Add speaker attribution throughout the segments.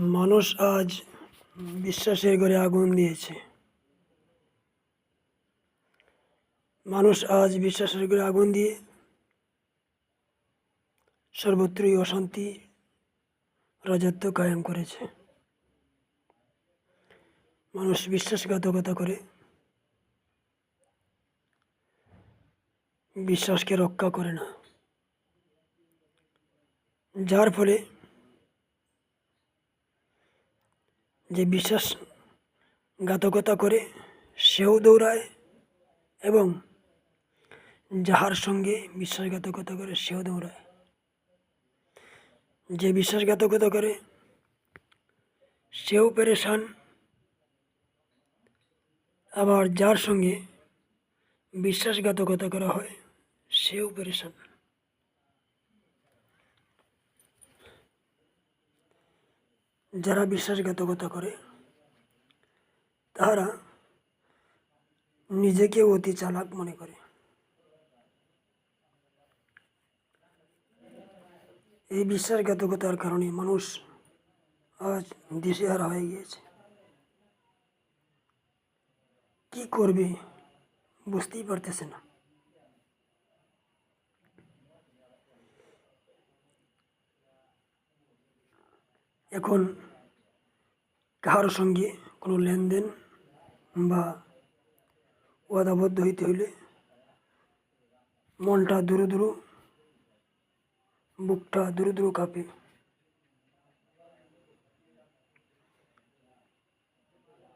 Speaker 1: মানুষ আজ বিশ্বাসের ঘরে আগুন দিয়েছে। মানুষ আজ বিশ্বাসের ঘরে আগুন দিয়ে সর্বত্রই অশান্তি, রাজত্ব কায়েম করেছে। মানুষ বিশ্বাসঘাতকতা করে, বিশ্বাসকে রক্ষা করে না। যার ফলে যে বিশ্বাস ঘাতকতা করে সেও দৌড়ায় এবং যাহার সঙ্গে বিশ্বাসঘাতকতা করে সেও দৌড়ায়। যে বিশ্বাসঘাতকতা করে সেও পেরেশান, আবার যার সঙ্গে বিশ্বাসঘাতকতা করা হয় সেও পেরেশান। যারা বিশ্বাসঘাতকতা করে তারা নিজেকে অতি চালাক মনে করে। এই বিশ্বাসঘাতকতার কারণে মানুষ আজ দিশেহারা হয়ে গিয়েছে। কি করবে বুঝতেই পারতেছে না। এখন কাহার সঙ্গে কোনো লেনদেন বা ওয়াদাবদ্ধ হইতে হইলে মনটা দূরে দূরে, বুকটা দূরে দূরে কাঁপে।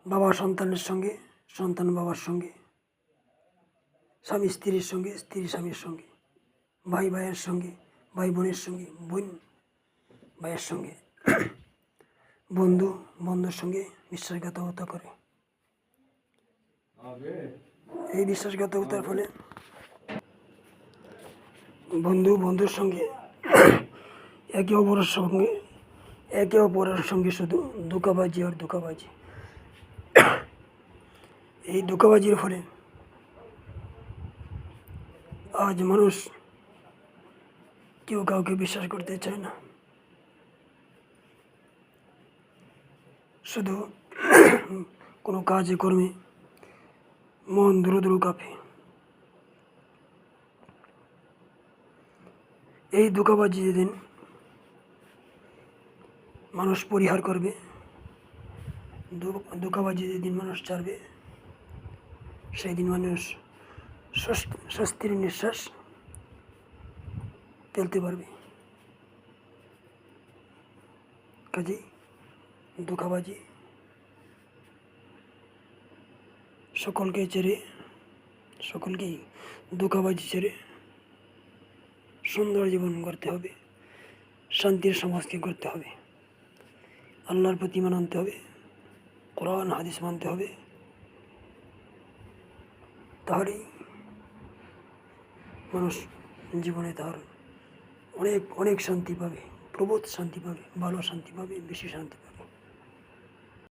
Speaker 1: বাবা সন্তানের সঙ্গে, সন্তান বাবার সঙ্গে, স্বামী স্ত্রীর সঙ্গে, স্ত্রী স্বামীর সঙ্গে, ভাই ভাইয়ের সঙ্গে, ভাই বোনের সঙ্গে, বোন ভাইয়ের সঙ্গে। বন্ধু, বন্ধুর সঙ্গে বিশ্বাসঘাতকতা করে। এই বিশ্বাসঘাতকতার ফলে বন্ধু, বন্ধুর সঙ্গে একে অপরের সঙ্গে, একে অপরের সঙ্গে শুধু ধোকাবাজি আর ধোকাবাজি। এই ধোকাবাজির ফলে আজ মানুষ কেউ কাউকে বিশ্বাস করতে চায় না। শুধু কোনো কাজে কর্মে মন দ্রু দ্রু কাঁপে। এই ধোকাবাজি যেদিন মানুষ পরিহার করবে ধোকাবাজি যেদিন মানুষ ছাড়বে সেই দিন মানুষ স্বস্তির নিঃশ্বাস ফেলতে পারবে। কাজেই ধোকাবাজি সকলকে ছেড়ে, সকলকেই ধোকাবাজি ছেড়ে সুন্দর জীবন গড়তে হবে, শান্তির সমাজকে গড়তে হবে, আল্লাহর প্রতি মানতে হবে, কোরআন, হাদিস মানতে হবে। তাহলেই মানুষ জীবনে তার অনেক অনেক শান্তি পাবে, প্রবোধ শান্তি পাবে, ভালো শান্তি পাবে, বেশি শান্তি পাবে।